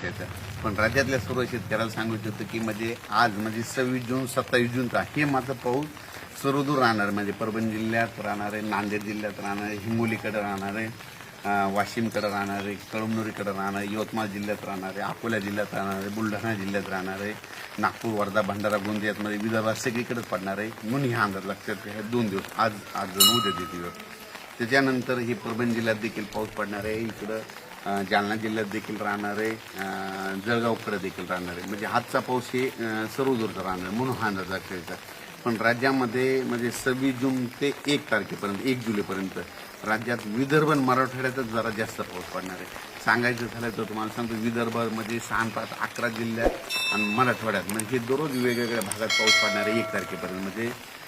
शेतं. पण राज्यातल्या सर्व शेतकऱ्याला सांगू इच्छितो की म्हणजे आज म्हणजे सव्वीस जून सत्तावीस जूनचा हे माझं पाऊस सर्वदूर राहणार. म्हणजे परभणी जिल्ह्यात राहणार आहे नांदेड जिल्ह्यात राहणार आहे हिंगोलीकडे राहणार आहे वाशिमकडे राहणार आहे कळमनुरीकडे राहणार आहे यवतमाळ जिल्ह्यात राहणार आहे अकोला जिल्ह्यात राहणार आहे बुलढाणा जिल्ह्यात राहणार आहे नागपूर वर्धा भंडारा गोंदियातमध्ये विदर्भात सगळीकडेच पडणार आहे. म्हणून ह्या अंदाज लक्षात घ्या दोन दिवस आज आज जण उद्या दिवस. त्याच्यानंतर ही परभणी जिल्ह्यात देखील पाऊस पडणार आहे. इकडं जालना जिल्ह्यात देखील राहणार आहे जळगावकडे देखील राहणार. आहे म्हणजे हातचा पाऊस हे सर्वदूरचा राहणार आहे म्हणून हा अंदाज खेळचा पण राज्यामध्ये म्हणजे सव्वीस जून ते एक तारखेपर्यंत एक जुलैपर्यंत राज्यात विदर्भ आणि मराठवाड्यातच जरा जास्त पाऊस पडणार आहे. सांगायचं झालं तर तुम्हाला सांगतो विदर्भामध्ये सहा पाच अकरा जिल्ह्यात आणि मराठवाड्यात. म्हणजे हे दररोज वेगवेगळ्या भागात पाऊस पडणार आहे एक तारखेपर्यंत. म्हणजे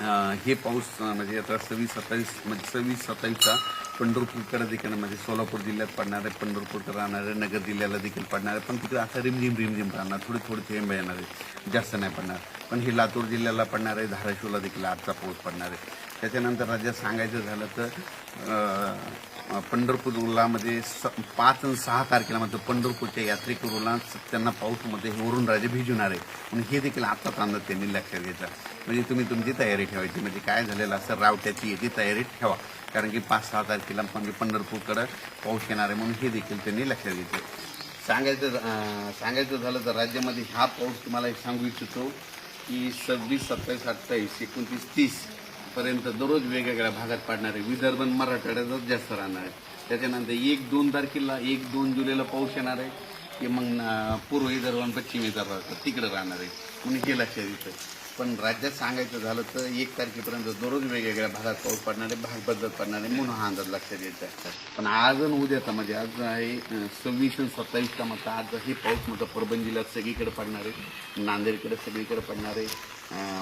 हे पाऊस म्हणजे आता सव्वीस सत्तावीस म्हणजे सव्वीस सत्तावीसचा पंढरपूरकडे देखील म्हणजे सोलापूर जिल्ह्यात पडणार आहे पंढरपूरकडे राहणार आहे नगर जिल्ह्याला देखील पडणार आहे पण तिकडे असं रिमझिम रिमझिम राहणार थोडी थोडी थेंब येणार आहे जास्त नाही पडणार. पण हे लातूर जिल्ह्याला पडणार आहे धाराशिवला देखील आजचा पाऊस पडणार आहे. त्याच्यानंतर राज्यात सांगायचं झालं तर पंढरपूर पंढरपूरला स पाच आणि सहा तारखेला म्हणजे पंढरपूरच्या यात्रेकरूला त्यांना पाऊसमध्ये वरून राजे भिजवणार आहे. म्हणून हे देखील आत्ताच अंदाज त्यांनी लक्षात घ्यायचा म्हणजे तुम्ही तुमची तयारी ठेवायची. म्हणजे काय झालेलं असं रावट्याची याची तयारी ठेवा. कारण की पाच सहा तारखेला म्हणजे पंढरपूरकडं पाऊस येणार आहे म्हणून हे देखील त्यांनी लक्षात घ्यायचं सांगायचं सांगायचं झालं तर राज्यामध्ये हा पाऊस तुम्हाला एक सांगू इच्छितो की सव्वीस सत्तावीस अठ्ठावीस एकोणतीस तीस पर्यंत दररोज वेगवेगळ्या भागात पाडणार आहे विदर्भ आणि मराठवाड्यातच जास्त राहणार आहे त्याच्यानंतर एक दोन तारखेला एक दोन जुलैला पाऊस येणार आहे. की मग पूर्व विदर्भ आणि पश्चिम विदर्भ तिकडे राहणार आहे. म्हणून हे लक्षात येतं पण राज्यात सांगायचं झालं तर एक तारखेपर्यंत दररोज वेगवेगळ्या भागात पाऊस पडणारे भाग बदलत पडणारे म्हणून हा अंदाज लक्षात येत आहे. पण आज आणि उद्याचा म्हणजे आज आहे सव्वीस आणि सत्तावीसचा मत आज हे पाऊस मोठं परभणी जिल्ह्यात सगळीकडे पडणार आहे नांदेडकडे सगळीकडे पडणार आहे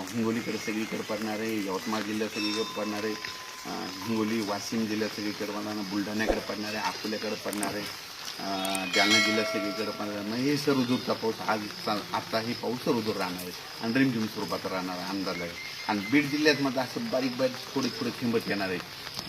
हिंगोलीकडे सगळीकडे पडणार आहे यवतमाळ जिल्ह्यात सगळीकडे पडणार आहे हिंगोली वाशिम जिल्ह्यात सगळीकडे पडणार बुलढाण्याकडे पडणार आहे अकोल्याकडे पडणार आहे जालना जिल्ह्यात सगळीकडे पडणार मग हे सर्वदूरचा पाऊस आज आता हे पाऊस सर्वदूर राहणार आहे. आणि रिमझिम स्वरूपात राहणार आहे अंदाज आहे. आणि बीड जिल्ह्यात मात्र असं बारीक बारीक थोडी थोडे थिंबत येणार आहे.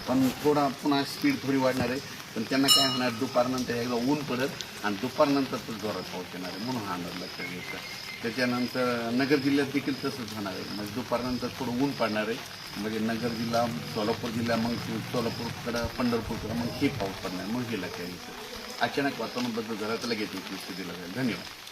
पण थोडा पुन्हा स्पीड थोडी वाढणार आहे. पण त्यांना काय होणार दुपारनंतर एकदा ऊन पडत आणि दुपारनंतर तर जोरात पाऊस येणार आहे म्हणून हा अंदाज लक्षात घ्यायचा. त्याच्यानंतर नगर जिल्ह्यात देखील तसंच होणार आहे. म्हणजे दुपारनंतर थोडं ऊन पडणार आहे. म्हणजे नगर जिल्हा सोलापूर जिल्हा मग सोलापूरकडं पंढरपूरकडं मग हे पाऊस पडणार मग हे लक्षात घ्यायचं. अचानक वातावरण बदल झाला तर स्थितीला धन्यवाद.